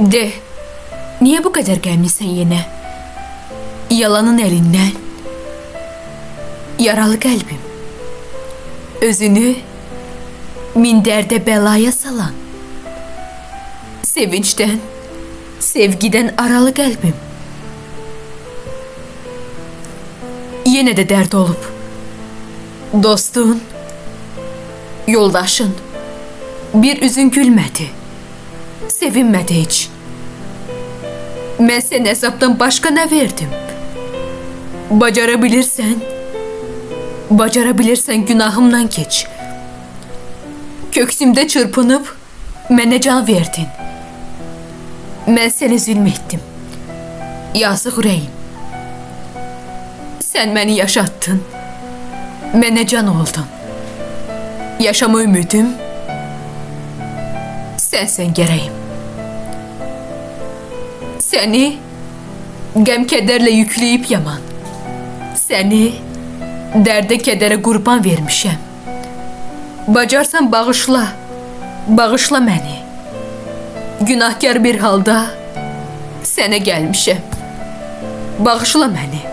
De, niye bu kadar gemlisin yine? Yalanın elinden. Yaralı kalbim. Özünü minderde belaya salan. Sevinçten, sevgiden aralı kalbim. Yine de dert olup. Dostun, yoldaşın bir üzün gülmedi. Sevinmedi hiç. Ben sen hesaptan başka ne verdim? Bacarabilirsen, bacarabilirsen günahımdan geç. Köksümde çırpınıp mene can verdin. Ben seni zulmettim. Yazık yüreğim. Sen beni yaşattın. Mene can oldun. Yaşama ümidim sensen gereğim. Seni gem kederle yükleyip yaman. Seni derde kedere kurban vermişem. Bacarsan bağışla, bağışla beni. Günahkar bir halda sene gelmişem. Bağışla beni.